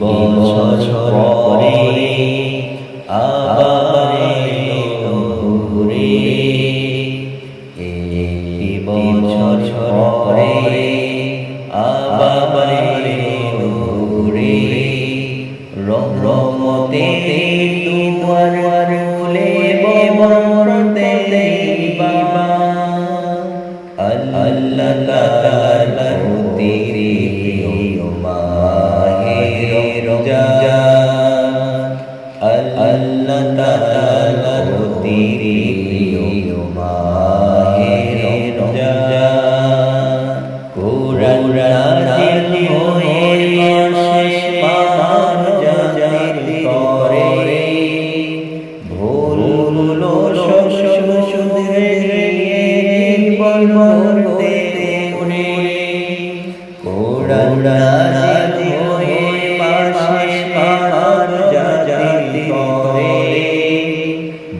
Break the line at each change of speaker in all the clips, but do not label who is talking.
বছর পরে আবার ঘুরে। বছর পরে আবার ঘুরে। রহমতে দুয়ার খুলে বমরতে আল্লাহ নাযিল হয়ে পাশে পান জাতি করে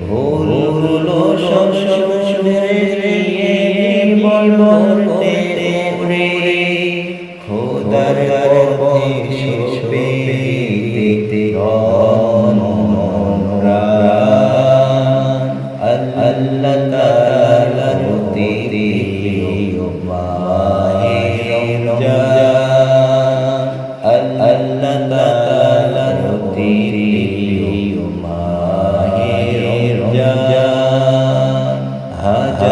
ভুল ভুলো শোষ শুধরে জীবন ভরতে উনি খোদার শোবে দিতে আল্লাহ তাআলার তিরি মাহে রমজান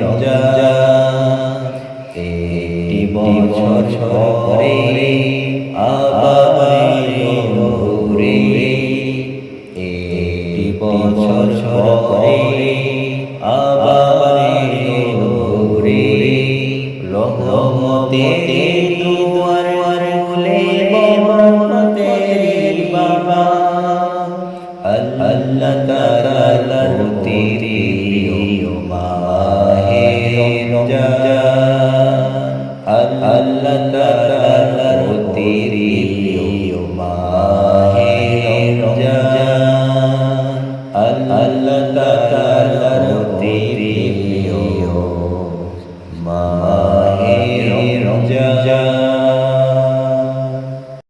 রমজান একটি বছর পরে Allah